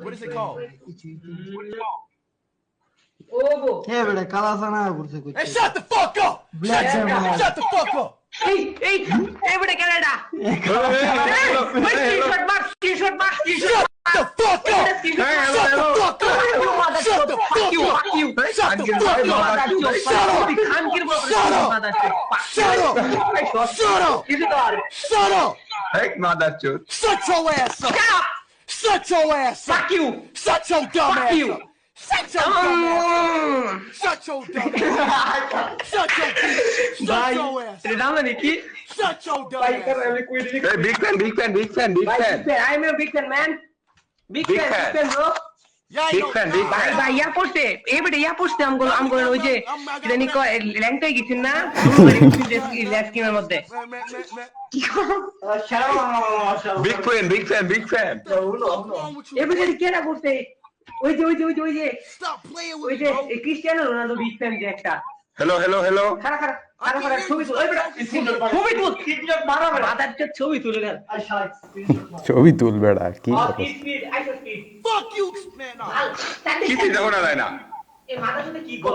What is it called? Ogo. Hey, brother, Kalasana, what's it called? Hey, shut the fuck up! Black shut, up! shut the fuck up! Hey, hey, hey, brother, Canada! Hey, T-shirt marks, T-shirt marks, T-shirt Shut the fuck up! Shut the fuck up! Shut the fuck up! Shut the fuck up! Shut up! Shut up! Shut up! Shut up! Shut up! Shut up! Shut your ass up! Shut up! Shut your ass up. Fuck you. Shut your dumb Fuck ass you. up. Shut your dumb ass up. Shut your dumb ass up. Shut your Shut Bye. your ass up. Ridamlan iki. Shut your dumb ass up. Hey, big fan, big fan, big fan, big fan. Big fan. I am a big fan, man. Big, big fan, fan, big fan, bro. ইয়া পড়ছে এবারে ইয়া পড়ছে আমগুলো আমগুলো ওই যে জানি কয় ল্যাংটে গেছে না ল্যাস্কিমের মধ্যে big fan big fan big fan এবারে কেনা করছে ওই যে ওই যে ওই যে ওই যে ওই যে ক্রিস্টিয়ানো রোনাল্ডো বিগ ফ্যান যে একটা হ্যালো হ্যালো হ্যালো ছবি তুল। বেড়া কি Fuck you, man. কি দিতে ওরা না। এ মাথা কি গো